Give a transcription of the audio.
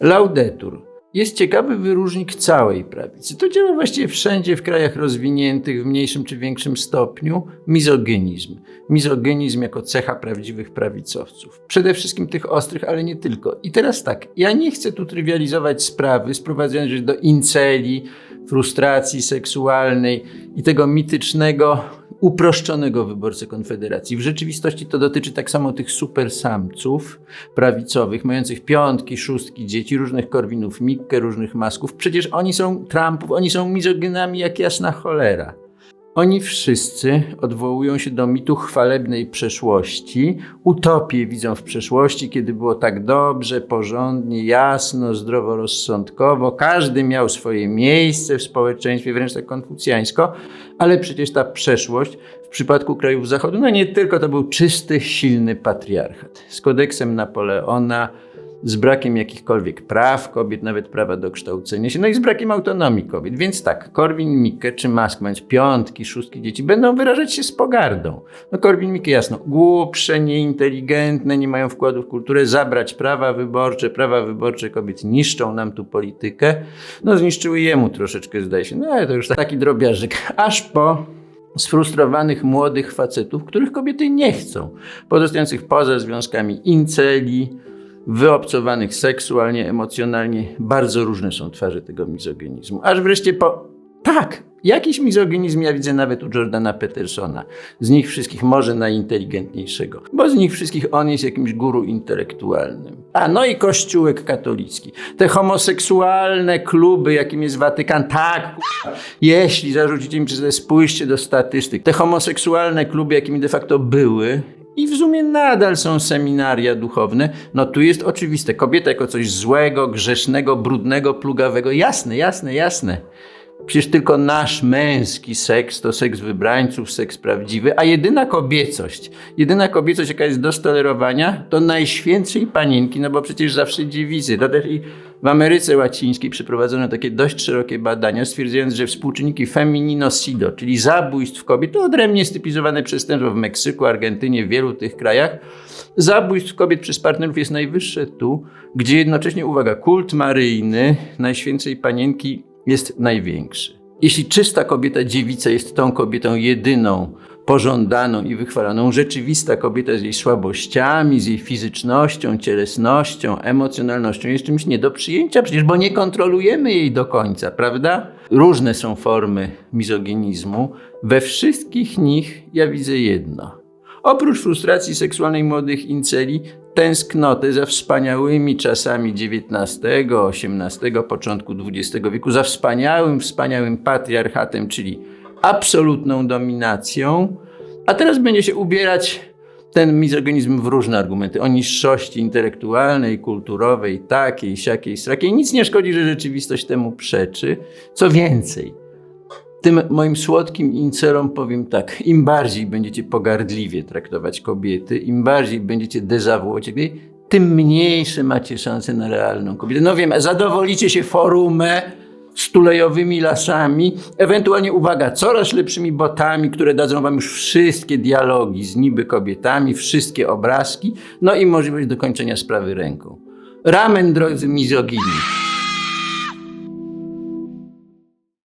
Laudetur. Jest ciekawy wyróżnik całej prawicy. To działa właściwie wszędzie w krajach rozwiniętych w mniejszym czy większym stopniu. Mizogenizm. Mizogenizm jako cecha prawdziwych prawicowców. Przede wszystkim tych ostrych, ale nie tylko. I teraz tak, ja nie chcę tu trywializować sprawy, sprowadzając się do inceli, frustracji seksualnej i tego mitycznego uproszczonego wyborcy Konfederacji. W rzeczywistości to dotyczy tak samo tych supersamców prawicowych, mających piątki, szóstki dzieci, różnych Korwinów Mikke, różnych Masków. Przecież oni są Trumpów, oni są mizogenami jak jasna cholera. Oni wszyscy odwołują się do mitu chwalebnej przeszłości. Utopię widzą w przeszłości, kiedy było tak dobrze, porządnie, jasno, zdroworozsądkowo. Każdy miał swoje miejsce w społeczeństwie, wręcz tak konfucjańsko, ale przecież ta przeszłość w przypadku krajów Zachodu, no nie tylko to był czysty, silny patriarchat. Z kodeksem Napoleona, z brakiem jakichkolwiek praw kobiet, nawet prawa do kształcenia się, no i z brakiem autonomii kobiet. Więc tak, Korwin Mikke czy Musk, mając piątki, szóstki dzieci, będą wyrażać się z pogardą. No Korwin Mikke jasno, głupsze, nieinteligentne, nie mają wkładu w kulturę, zabrać prawa wyborcze, prawa wyborcze kobiet niszczą nam tu politykę. No zniszczyły jemu troszeczkę, zdaje się. No ale to już taki drobiażdżyk. Aż po sfrustrowanych młodych facetów, których kobiety nie chcą, pozostających poza związkami inceli, wyobcowanych seksualnie, emocjonalnie. Bardzo różne są twarze tego mizogenizmu. Aż wreszcie po... Tak, jakiś mizogenizm ja widzę nawet u Jordana Petersona. Z nich wszystkich może najinteligentniejszego, bo z nich wszystkich on jest jakimś guru intelektualnym. A no i kościółek katolicki. Te homoseksualne kluby, jakim jest Watykan, tak, jeśli zarzucicie mi, że spójrzcie do statystyk, te homoseksualne kluby, jakimi de facto były, i w sumie nadal są seminaria duchowne. No tu jest oczywiste. Kobieta jako coś złego, grzesznego, brudnego, plugawego. Jasne, jasne, jasne. Przecież tylko nasz męski seks to seks wybrańców, seks prawdziwy, a jedyna kobiecość, jedyna kobiecość, jaka jest do stolerowania, to najświętszej panienki, no bo przecież zawsze dziewicy. To też i w Ameryce Łacińskiej przeprowadzono takie dość szerokie badania, stwierdzając, że współczynniki feminino-sido, czyli zabójstw kobiet, to odrębnie stypizowane przestępstwo w Meksyku, Argentynie, wielu tych krajach, zabójstw kobiet przez partnerów jest najwyższe tu, gdzie jednocześnie, uwaga, kult maryjny Najświętszej Panienki jest największy. Jeśli czysta kobieta dziewica jest tą kobietą jedyną, pożądaną i wychwalaną, rzeczywista kobieta z jej słabościami, z jej fizycznością, cielesnością, emocjonalnością jest czymś nie do przyjęcia, przecież bo nie kontrolujemy jej do końca, prawda? Różne są formy mizoginizmu. We wszystkich nich ja widzę jedno. Oprócz frustracji seksualnej młodych inceli, tęsknotę za wspaniałymi czasami XIX, XVIII, początku XX wieku, za wspaniałym, wspaniałym patriarchatem, czyli absolutną dominacją, a teraz będzie się ubierać ten mizogonizm w różne argumenty o niższości intelektualnej, kulturowej, takiej, siakiej, strakiej. Nic nie szkodzi, że rzeczywistość temu przeczy. Co więcej, tym moim słodkim incelom powiem tak, im bardziej będziecie pogardliwie traktować kobiety, im bardziej będziecie dezawuować tym mniejsze macie szanse na realną kobietę. No wiem, zadowolicie się forumę stulejowymi lasami, ewentualnie, uwaga, coraz lepszymi botami, które dadzą wam już wszystkie dialogi z niby kobietami, wszystkie obrazki, no i możliwość dokończenia sprawy ręką. Ramen, drodzy mizogini.